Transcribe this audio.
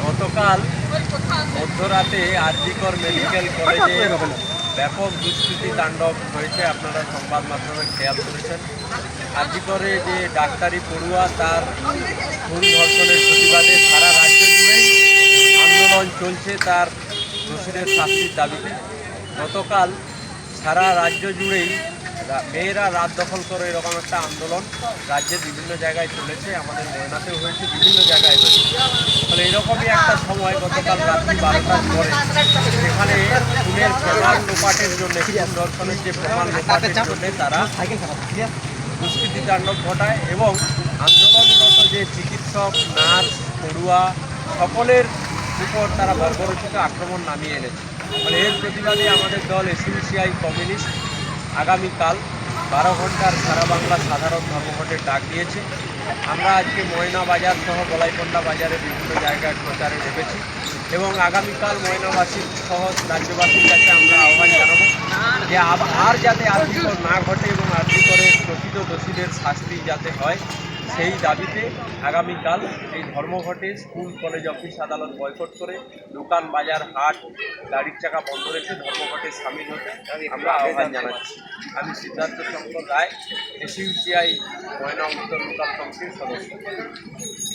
গতকাল মধ্যরাতে আরজিকর মেডিকেল কলেজে ব্যাপক দুষ্কৃতি তাণ্ডব হয়েছে, আপনারা সংবাদ মাধ্যমে খেয়াল করেছেন। আরজিকরে যে ডাক্তারি পড়ুয়া, তার খুন ধর্ষণের প্রতিবাদে সারা রাজ্য জুড়েই আন্দোলন চলছে তার দোষীদের শাস্তির দাবিতে। গতকাল সারা রাজ্য জুড়েই মেয়েরা রাত দখল করে এরকম একটা আন্দোলন রাজ্যের বিভিন্ন জায়গায় চলেছে, আমাদের ময়নাতেও হয়েছে, বিভিন্ন জায়গায় হয়েছে। ফলে এরকমই একটা সময় গতকাল রাত্রি বারোটার পরে সেখানে খুনের প্রমাণ লোপাটের জন্য দর্শনের যে প্রমাণ লোপাটের জন্য তারা দুষ্কৃতি তাণ্ডব ঘটায় এবং আন্দোলনরত যে চিকিৎসক, নার্স, পড়ুয়া, সকলের উপর তারা বর্বরচিত আক্রমণ নামিয়ে এনেছে। ফলে এর প্রতিবাদে আমাদের দল এসইউসিআই কমিউনিস্ট আগামীকাল বারো ঘণ্টার সারা বাংলা সাধারণ ধর্মঘটের ডাক দিয়েছে। আমরা আজকে ময়না বাজার সহ বলাইপন্ডা বাজারে বিভিন্ন জায়গায় প্রচারে নেমেছি এবং আগামীকাল ময়নাবাসী সহ রাজ্যবাসীর কাছে আমরা আহ্বান জানাব যে আর যাতে আর্থিক না ঘটে এবং আর্থিকরের প্রকৃত দোষীদের শাস্তি যাতে হয় সেই দাবিতে আগামীকাল এই ধর্মঘটে স্কুল, কলেজ, অফিস, আদালত বয়কট করে দোকান, বাজার, হাট, গাড়ির চাকা বন্ধ রেখে ধর্মঘটে সামিল হতে আমরা আহ্বান জানাচ্ছি। আমি সিদ্ধার্থ চন্দ্র রায়, এসইউসিআই, ময়না উত্তর লোকাল কমিটির সদস্য।